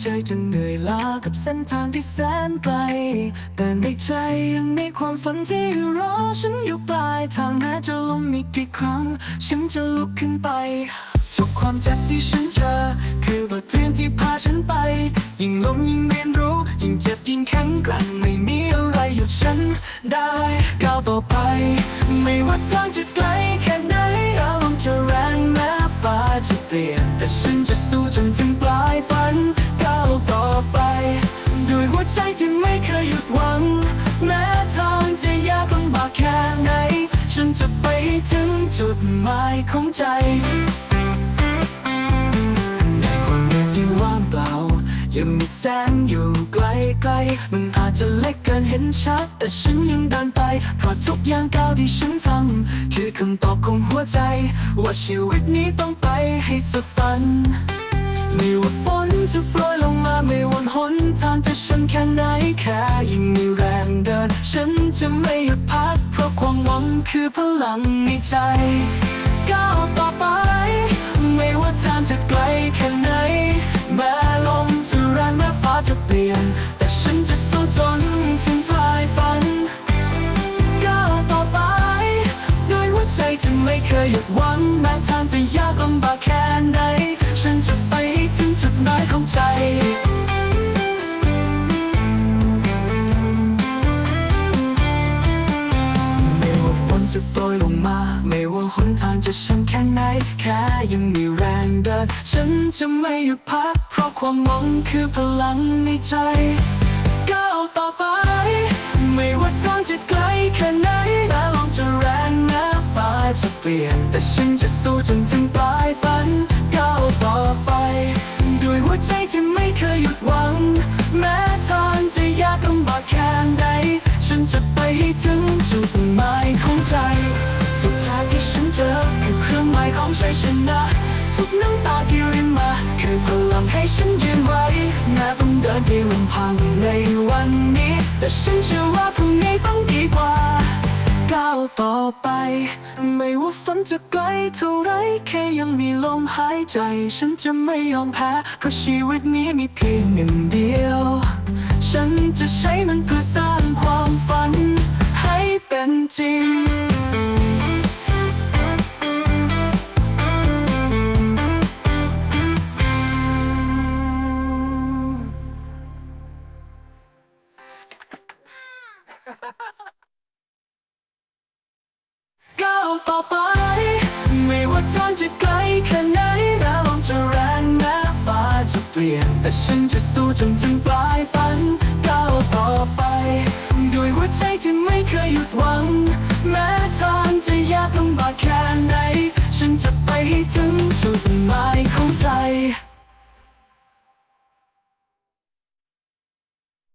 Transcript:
ใจะเหนื่อยล้ากับเส้นทางที่แสนไกล แต่ในใจยังมีความฝันที่รอฉันอยู่ปลายทางแม้จะล้มอีกกี่ครั้ง ฉันจะลุกขึ้นไป ทุกความเจ็บที่ฉันเจอ คือบทเรียนที่พาฉันไป ยิ่งล้มยิ่งเรียนรู้ ยิ่งเจ็บยิ่งแข็งแกร่งไม่มีอะไรหยุดฉันได้ก้าวต่อไป ไม่ว่าทางจะไกลแค่ไหนอารมณ์จะแรงแม้ฟ้าจะเปลี่ยนแต่ฉันจะสู้จนถึงปลายฝัน ใจที่ไม่เคยหยุดหวัง แม้ทางจะยากลำบากแค่ไหน ฉันจะไปถึงจุดหมายของใจ ในความมืองที่ว่างเปล่า ยังมีแสงอยู่ไกลๆมันอาจจะเล็กเกินเห็นชัด แต่ฉันยังเดินไป เพราะทุกอย่างก้าวที่ฉันทำคือคำตอบของหัวใจ ว่าชีวิตนี้ต้องไปให้สุดฝัน ไม่ว่าฝนจะโปรยลง จะชันแค่ไหนแค่ยิ่งมีแรงเดิน ฉันจะไม่หยุดพัก เพราะความหวังคือพลังในใจ ก้าวต่อไป ไม่ว่าทางจะไกลแค่ไหน แม้ลมจะแรงแม้ฟ้าจะเปลี่ยน แต่ฉันจะสู้จนถึงปลายฝัน ก้าวต่อไป ด้วยหัวใจที่ไม่เคยหยุดหวังแม้ทางจะยากลำบากแค่ ปรยลงมา ไม่ว่าหนทางจะชันแค่ไหน แค่ยังมีแรงเดิน ฉันจะไม่หยุดพัก เพราะความหวังคือพลังในใจ ก้าวต่อไป ไม่ว่าทางจะไกลแค่ไหนแม้ลมจะแรงแม้ฟ้าจะเปลี่ยน แต่ฉันจะสู้จนถึงปลายฝัน ถึงจุดหมายของใจ ทุกแผลที่ฉันเจอคือเครื่องหมายของชัยชนะ ทุกน้ำตาที่รินมา คือพลังให้ฉันยืนไว้แม้ต้องเดินเพียงลำพังในวันนี้ แต่ฉันเชื่อว่าพรุ่งนี้ต้องดีกว่า ก้าวต่อไป ไม่ว่าฝนจะไกลเท่าไรแค่ยังมีลมหายใจ ฉันจะไม่ยอมแพ้เพราะชีวิตนี้มีเพียงหนึ่งเดียว ฉันจะใช้มันเพื่อ จริงก้าวต่อไป ไม่ว่าทางจะไกลแค่ไหนแม้ลมจะแรงแม้ฟ้าจะเปลี่ยน แต่ฉันจะสู้จนถึงปลาย ใจที่ไม่เคยหยุดหวัง แม้ทางจะยากลำบากแค่ไหน ฉันจะไปให้ถึงจุดหมายของใจ